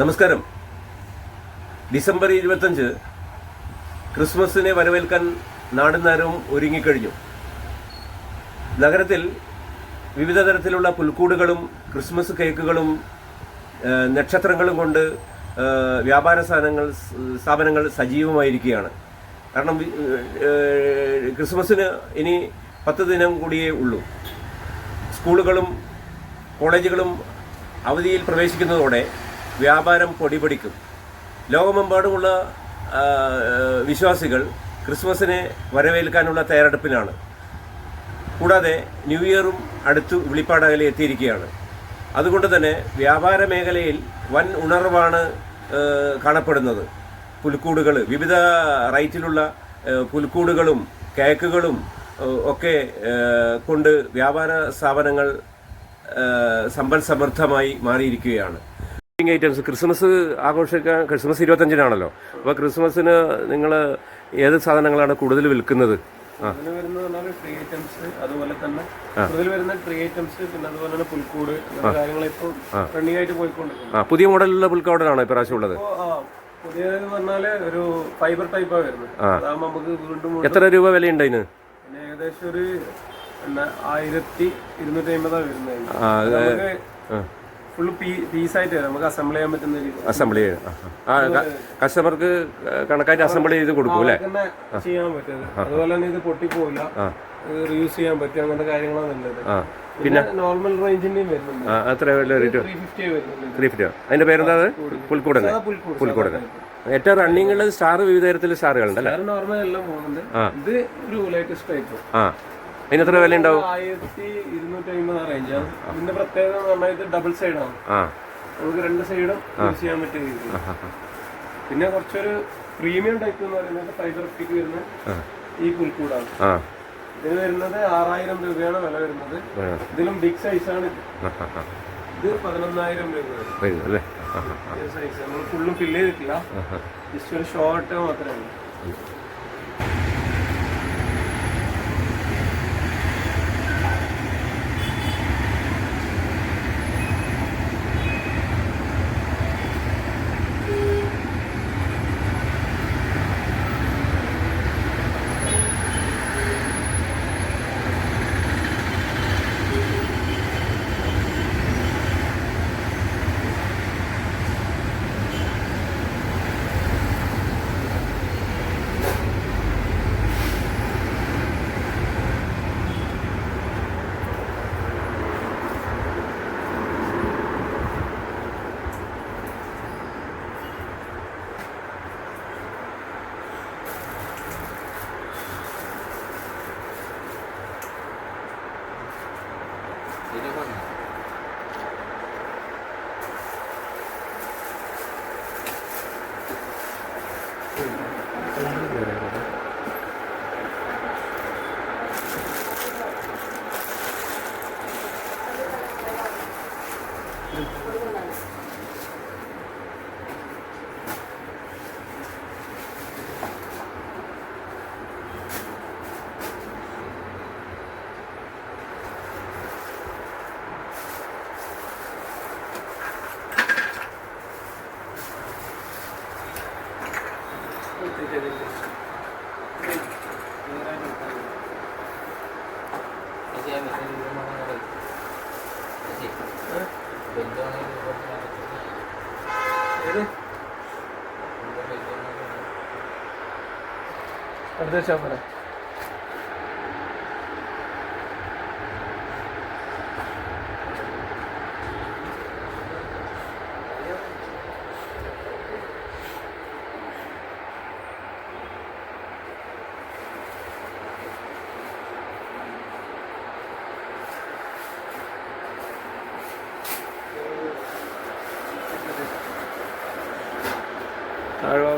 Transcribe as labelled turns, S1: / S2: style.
S1: നമസ്കാരം. ഡിസംബർ ഇരുപത്തഞ്ച് ക്രിസ്മസിനെ വരവേൽക്കാൻ നാടും നേരവും ഒരുങ്ങിക്കഴിഞ്ഞു. നഗരത്തിൽ വിവിധ തരത്തിലുള്ള പുൽക്കൂടുകളും ക്രിസ്മസ് കേക്കുകളും നക്ഷത്രങ്ങളും കൊണ്ട് വ്യാപാര സാധനങ്ങൾ സ്ഥാപനങ്ങൾ സജീവമായിരിക്കുകയാണ്. കാരണം ക്രിസ്മസിന് ഇനി പത്ത് ദിനം കൂടിയേ ഉള്ളൂ. സ്കൂളുകളും കോളേജുകളും അവധിയിൽ പ്രവേശിക്കുന്നതോടെ വ്യാപാരം പൊടിപൊടിക്കും ലോകമെമ്പാടുമുള്ള വിശ്വാസികൾ ക്രിസ്മസിനെ വരവേൽക്കാനുള്ള തയ്യാറെടുപ്പിലാണ് കൂടാതെ ന്യൂ ഇയറും അടുത്തു വിളിപ്പാടകലെ എത്തിയിരിക്കുകയാണ്. അതുകൊണ്ട് തന്നെ വ്യാപാര മേഖലയിൽ വൻ ഉണർവാണ് കാണപ്പെടുന്നത്. പുൽക്കൂടുകൾ വിവിധ റൈറ്റിലുള്ള പുൽക്കൂടുകളും കേക്കുകളും ഒക്കെ കൊണ്ട് വ്യാപാര സ്ഥാപനങ്ങൾ സമ്പൽ സമൃദ്ധമായി മാറിയിരിക്കുകയാണ്. ഐറ്റംസ് ക്രിസ്മസ് ആഘോഷിക്കാൻ ക്രിസ്മസ് ഇരുപത്തഞ്ചിനാണല്ലോ. അപ്പോൾ ക്രിസ്മസിന് നിങ്ങൾ ഏത് സാധനങ്ങളാണ് കൂടുതൽ വിൽക്കുന്നത്?
S2: ട്രീ ഐറ്റംസ് അതുപോലെ തന്നെ കൂടുതൽ വരുന്ന ട്രീ ഐറ്റംസ് പിന്നെ അതുപോലെ തന്നെ പുൽക്കൂട് ആയിട്ട്
S1: പുതിയ മോഡലിലുള്ള പുൽക്കോടനാണ് ഇപ്രാവശ്യം ഉള്ളത്?
S2: പുതിയതെന്ന് ഒരു ഫൈബർ ടൈപ്പാണ് വരുന്നത്. അതാകുമ്പോൾ നമുക്ക് വീണ്ടും
S1: എത്ര രൂപ വിലയുണ്ട് അതിന്?
S2: ഏകദേശം ഒരു ആയിരത്തി ഇരുന്നൂറ്റി അമ്പതാണ് വരുന്നത്. പീസായിട്ട് നമുക്ക് അസംബിൾ ചെയ്യാൻ പറ്റുന്ന രീതി
S1: അസംബിൾ കസ്റ്റമർക്ക് കണക്കായിട്ട് അസംബിൾ ചെയ്ത് കൊടുക്കും അല്ലേ?
S2: ചെയ്യാൻ പറ്റും. അതുപോലെ തന്നെ ഇത് പൊട്ടിപ്പോവില്ല. റീയൂസ് ചെയ്യാൻ പറ്റും. അങ്ങനത്തെ കാര്യങ്ങളാണ് നല്ലത്. പിന്നെ നോർമൽ റേഞ്ചിന്റെയും വരുന്നുണ്ട്.
S1: എത്ര വില റേറ്റ്
S2: ത്രീ ഫിഫ്റ്റി വരുന്നുണ്ട്.
S1: അതിന്റെ പേരെന്താ പുൽക്കൂടൻ
S2: ആ പുൽക്കൂട്
S1: പുൽക്കൂടനെ ഏറ്റവും റണ്ണിങ്ങുള്ള സ്റ്റാർ വിവിധ തരത്തിലുള്ള
S2: സ്റ്റാറുകളുണ്ടല്ലേ നോർമൽ എല്ലാം പോകുന്നുണ്ട്. ഇത് ഒരു ലേറ്റസ്റ്റ് ടൈപ്പ്
S1: ആ. അതിന് എത്ര വില ഉണ്ടാവും
S2: ആയിരത്തി ഇരുന്നൂറ്റി അമ്പത് റേഞ്ചാണ് ഇതിന്റെ പ്രത്യേകത എന്ന് പറഞ്ഞാൽ ഇത് ഡബിൾ സൈഡാണ്
S1: ആ.
S2: നമുക്ക് രണ്ട് സൈഡും യൂസ് ചെയ്യാൻ പറ്റിയ രീതി പിന്നെ കുറച്ചൊരു പ്രീമിയം ടൈപ്പ് എന്ന് പറയുന്നത് ഫൈബർ ഒപ്റ്റിക് വരുന്ന ഈ പുൽക്കൂടാണ് ഇതിന് വരുന്നത് ആറായിരം രൂപയാണ് വില വരുന്നത്. ഇതിലും ബിഗ് സൈസാണ് ഇത്. പതിനൊന്നായിരം രൂപ സൈസ് നമ്മൾ ഫുള്ളും ഫില്ല് ചെയ്തിട്ടില്ല. ജസ്റ്റ് ഒരു ഷോർട്ട് മാത്രമേ ഉള്ളൂ. 入れ込んで അടുത്ത Hej då.